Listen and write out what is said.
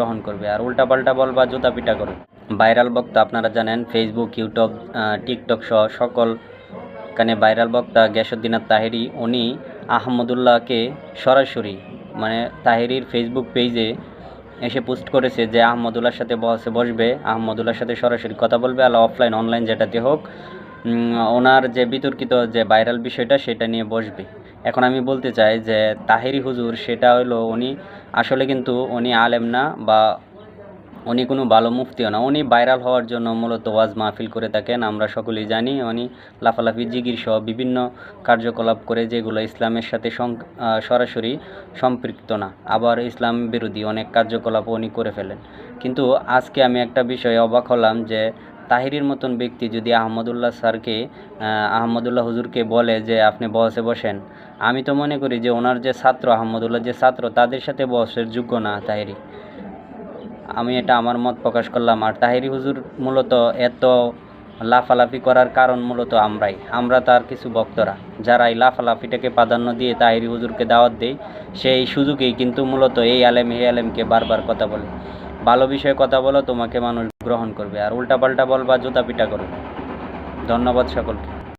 গ্রহণ করবে। আর উল্টাপাল্টা বলবা জুতা পিটা করবে ভাইরাল বক্তা আপনারা জানেন ফেসবুক ইউটিউব টিকটক সহ সকল কানে ভাইরাল বক্তা গ্যাসুদ্দিনার তাহেরি। উনি আহমদুল্লাহকে সরাসরি মানে তাহেরির ফেসবুক পেজে এসে পোস্ট করেছে যে আহমদুল্লাহর সাথে বসে বসবে, আহমদুল্লাহর সাথে সরাসরি কথা বলবে, আল্লাহ অফলাইন অনলাইন যেটাতে হোক ওনার যে বিতর্কিত যে ভাইরাল বিষয়টা সেটা নিয়ে বসবে। এখন আমি বলতে চাই যে তাহেরি হুজুর, সেটা হলো উনি আসলে কিন্তু উনি আলেম না বা উনি কোনো ভালো মুফতিও না। উনি ভাইরাল হওয়ার জন্য মূলত ওয়াজ মাহফিল করে থাকেন, আমরা সকলেই জানি। উনি লাফালাফি জিগির সহ বিভিন্ন কার্যকলাপ করে যেগুলো ইসলামের সাথে সরাসরি সম্পৃক্ত না। আবার ইসলাম বিরোধী অনেক কার্যকলাপ উনি করে ফেলেন। কিন্তু আজকে আমি একটা বিষয়ে অবাক হলাম যে তাহিরির মতন ব্যক্তি যদি আহমদুল্লাহ স্যারকে আহমদুল্লাহ হুজুরকে বলে যে আপনি বসে বসেন, আমি তো মনে করি যে ওনার যে ছাত্র, আহমদুল্লাহ যে ছাত্র, তাদের সাথে বসের যোগ্য না তাহিরি। আমি এটা আমার মত প্রকাশ করলাম। আর তাহিরি হুজুর মূলত এত লাফালাফি করার কারণ মূলত আমরাই। আমরা তার কিছু ভক্তরা, যারা এই লাফালাফিটাকে প্রাধান্য দিয়ে তাহিরি হুজুরকে দাওয়াত দেয়, সেই সুযোগেই কিন্তু মূলত এই আলেম, এই আলেমকে বারবার কথা বলে। ভালো বিষয়ে কথা বলো, তোমাকে মানুষ গ্রহণ করবে। আর উল্টাপাল্টা বলবা জুতা পিটা করবে ধন্যবাদ সকলকে।